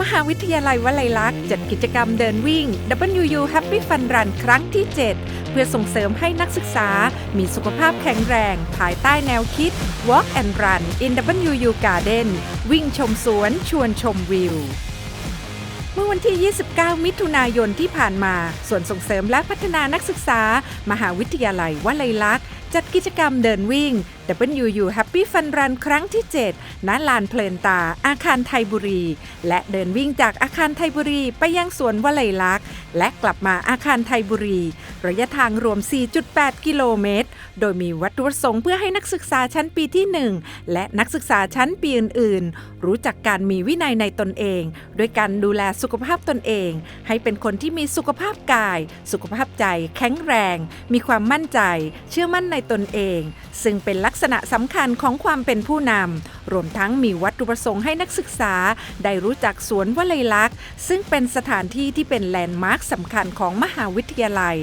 มหาวิทยาลัยวลัยลักษณ์จัดกิจกรรมเดินวิ่ง WU Happy Fun Run ครั้งที่ 7 เพื่อส่งเสริมให้นักศึกษา มีสุขภาพแข็งแรง ภายใต้แนวคิด Walk and Run in WU Garden วิ่งชมสวนชวนชมวิว เมื่อวันที่ 29 มิถุนายนที่ผ่านมา ส่วนส่งเสริมและพัฒนานักศึกษา มหาวิทยาลัยวลัยลักษณ์ จัดกิจกรรมเดินวิ่ง WU Happy Fun Run ครั้งที่ 7 ณ ลานเพลินตา อาคารไทยบุรี และเดินวิ่งจากอาคารไทยบุรีไปยังสวนวลัยลักษณ์ และกลับมาอาคารไทยบุรี ระยะทางรวม 4.8 กิโลเมตร โดยมีวัตถุประสงค์เพื่อให้นักศึกษาชั้นปีที่ 1 และนักศึกษาชั้นปีอื่น ๆ รู้จักการมีวินัยในตนเองด้วยการดูแลสุขภาพตนเอง ให้เป็นคนที่มีสุขภาพกาย สุขภาพใจ แข็งแรง มีความมั่นใจ เชื่อมั่นในตนเอง ซึ่งเป็นลักษณะสำคัญของความเป็นผู้นำ รวมทั้งมีวัตถุประสงค์ให้นักศึกษา ได้รู้จักสวนวลัยลักษณ์ ซึ่งเป็นสถานที่ที่เป็นแลนด์มาร์คสำคัญของมหาวิทยาลัย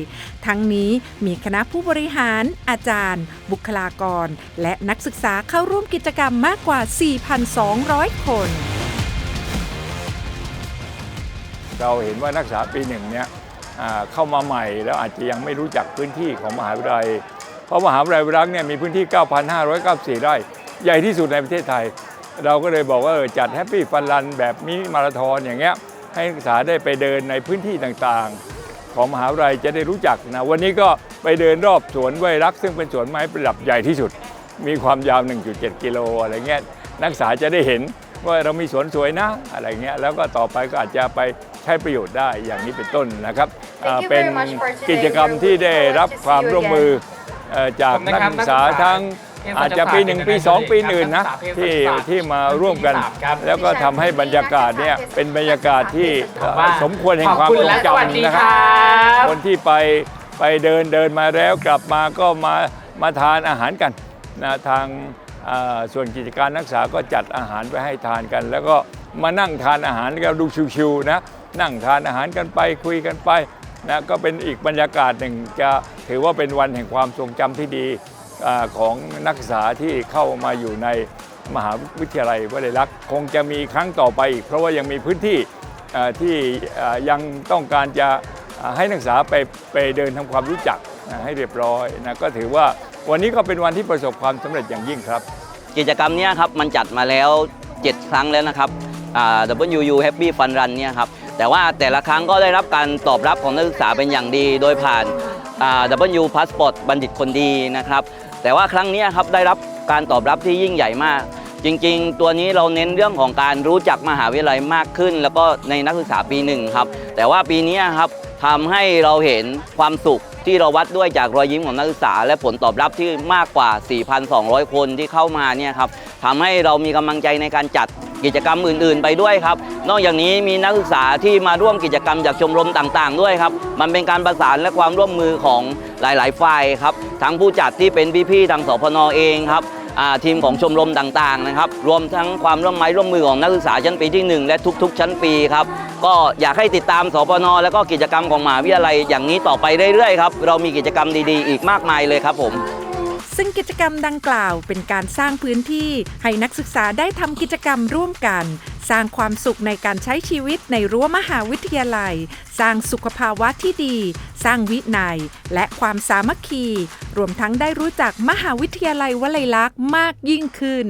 ทั้งนี้มีคณะผู้บริหาร อาจารย์ บุคลากร และนักศึกษาเข้าร่วมกิจกรรมมากกว่า 4,200 คนเราเห็นว่านักศึกษาปีหนึ่งเนี่ยเข้ามาใหม่แล้วอาจจะยังไม่รู้จักพื้นที่ของมหาวิทยาลัย เพราะมหาวิทยาลัยรังเนี่ยมีพื้นที่ 9,594 ไร่ ใหญ่ที่สุดในประเทศไทย เราก็เลยบอกว่าเออจัดแฮปปี้ฟันรันแบบมินิมาราธอนอย่างเงี้ยให้นักศึกษาได้ไปเดินในพื้นที่ต่างๆ ของมหาวิทยาลัยจะได้รู้จักนะวันนี้ก็ไปเดินรอบสวนไวยรักษ์ซึ่งเป็นสวนไม้ประดับใหญ่ที่สุด มีความยาว 1.7 กิโลอะไรเงี้ยนักศึกษาจะได้เห็นว่าเรามีสวนสวยนะอะไรเงี้ยแล้วก็ต่อไปก็อาจจะไปใช้ประโยชน์ได้อย่างนี้เป็นต้นนะครับ Thank you อ่าเป็น very much for today. กิจกรรมที่ได้รับความร่วมมือเอ่อจากผมนะนักครับศึกษานักศึกษาทั้งเทพ อาจจะปีหนึ่งปีสองปีอื่นนะนักศึกษาที่เทพศาสตร์ที่มาร่วมกันครับแล้วก็ทำให้บรรยากาศเนี่ยเป็นบรรยากาศที่เอ่อว่าสมควรแห่งความขอบคุทณรงและสวัสดีจำนะคครัรับคนที่ไปไปเดินเดินมาแล้วกลับมาก็มามาทานอาหารกันนะทางอ่าส่วนกิจการนักศึกษาก็จัดอาหารไปให้ทานกัน แล้วก็มานั่งทานอาหารกันดูชิวๆนะนั่งทานอาหารกันไปคุยกันไปนะก็เป็นอีกบรรยากาศหนึ่งจะถือว่าเป็นวันแห่งความทรงจำที่ดีอา ของนักศึกษาที่เข้ามาอยู่ในมหาวิทยาลัยวลัยลักษณ์คงจะมีครั้งต่อไปอีก เพราะว่ายังมีพื้นที่ที่ยังต้องการจะให้นักศึกษาไปไปเดินทำความรู้จักให้เรียบร้อยนะก็ถือว่าวันนี้ก็เป็นวันที่ประสบความสำเร็จอย่างยิ่งครับ กิจกรรมนี้ครับมันจัดมาแล้ว 7 ครั้งแล้วนะครับอ่า WU Happy Fun Run เนี่ยครับแต่ว่าแต่ละครั้งก็ได้รับการตอบรับของนักศึกษาเป็นอย่างดีโดยผ่าน W Passport บัณฑิตคนดีนะครับ แต่ว่าครั้งนี้ครับได้รับการตอบรับที่ยิ่งใหญ่มาก จริงๆ ตัวนี้เราเน้นเรื่องของการรู้จักมหาวิทยาลัยมากขึ้น แล้วก็ในนักศึกษาปีหนึ่งครับ แต่ว่าปีนี้ครับทำให้เราเห็นความสุขที่เราวัดด้วยจากรอยยิ้มของนักศึกษา และผลตอบรับที่มากกว่า 4,200 คนที่เข้ามาเนี่ยครับทำให้เรามีกำลังใจในการจัด กิจกรรมอื่น ๆ ไปด้วยครับ นอกจากนี้มีนักศึกษาที่มาร่วมกิจกรรมจากชมรมต่างๆ ด้วยครับ มันเป็นการประสานและความร่วมมือของหลาย ๆ ฝ่ายครับ ทั้งผู้จัดที่เป็นพี่ๆทางสพนเองครับทีมของชมรมต่างๆนะครับ รวมทั้งความร่วมไม้ร่วมมือของนักศึกษาชั้นปีที่หนึ่งและทุก ๆ ชั้นปีครับ ก็อยากให้ติดตามสพนและก็กิจกรรมของมหาวิทยาลัยอย่างนี้ต่อไปเรื่อยๆครับ เรามีกิจกรรมดีๆ อีกมากมายเลยครับผม ซึ่งกิจกรรมดังกล่าวเป็นการสร้างพื้นที่ให้นักศึกษาได้ทำกิจกรรมร่วมกัน สร้างความสุขในการใช้ชีวิตในรั้วมหาวิทยาลัย สร้างสุขภาวะที่ดี สร้างวินัย และความสามัคคี รวมทั้งได้รู้จักมหาวิทยาลัยวลัยลักษณ์มากยิ่งขึ้น